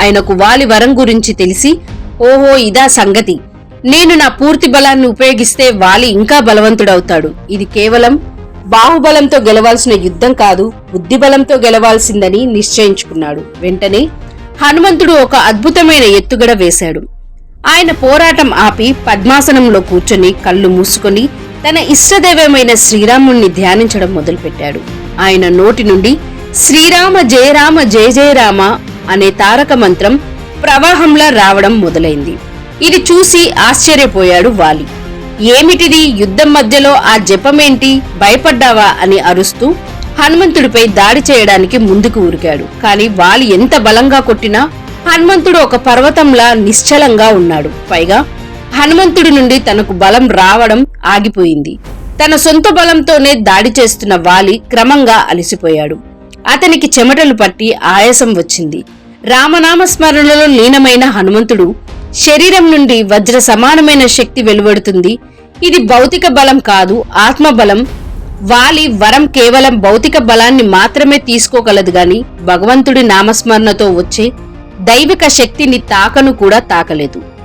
ఆయనకు వాలి వరం గురించి తెలిసి ఓహో ఇదా సంగతి. నేను నా పూర్తి బలాన్ని ఉపయోగిస్తే వాలి ఇంకా బలవంతుడవుతాడు. ఇది కేవలం బాహుబలంతో గెలవాల్సిన యుద్ధం కాదు బుద్ధిబలంతో గెలవాల్సిందని నిశ్చయించుకున్నాడు. వెంటనే హనుమంతుడు ఒక అద్భుతమైన ఎత్తుగడ వేశాడు. ఆయన పోరాటం ఆపి పద్మాసనంలో కూర్చొని కళ్ళు మూసుకొని తన ఇష్టదైవమైన శ్రీరాముణ్ణి ధ్యానించడం మొదలుపెట్టాడు. ఆయన నోటి నుండి శ్రీరామ జయ రామ జయ జయ రామ అనే తారక మంత్రం ప్రవాహంలా రావడం మొదలైంది. ఇది చూసి ఆశ్చర్యపోయాడు వాలి. ఏమిటిది? యుద్ధం మధ్యలో ఆ జపమేంటి? భయపడ్డావా? అని అరుస్తూ హనుమంతుడిపై దాడి చేయడానికి ముందుకు ఉరికాడు కాని వాలి ఎంత బలంగా కొట్టినా హనుమంతుడు ఒక పర్వతంలా నిశ్చలంగా ఉన్నాడు. పైగా హనుమంతుడి నుండి తనకు బలం రావడం ఆగిపోయింది. తన సొంత బలంతోనే దాడి చేస్తున్న వాలి క్రమంగా అలసిపోయాడు. అతనికి చెమటలు పట్టి ఆయాసం వచ్చింది. రామనామ స్మరణలో లీనమైన హనుమంతుడు శరీరం నుండి వజ్ర సమానమైన శక్తి వెలువడుతుంది. ఇది భౌతిక బలం కాదు ఆత్మ బలం వాలి వరం కేవలం భౌతిక బలాన్ని మాత్రమే తీసుకోగలదు గాని భగవంతుడి నామస్మరణతో వచ్చే దైవిక శక్తిని తాకను కూడా తాకలేదు.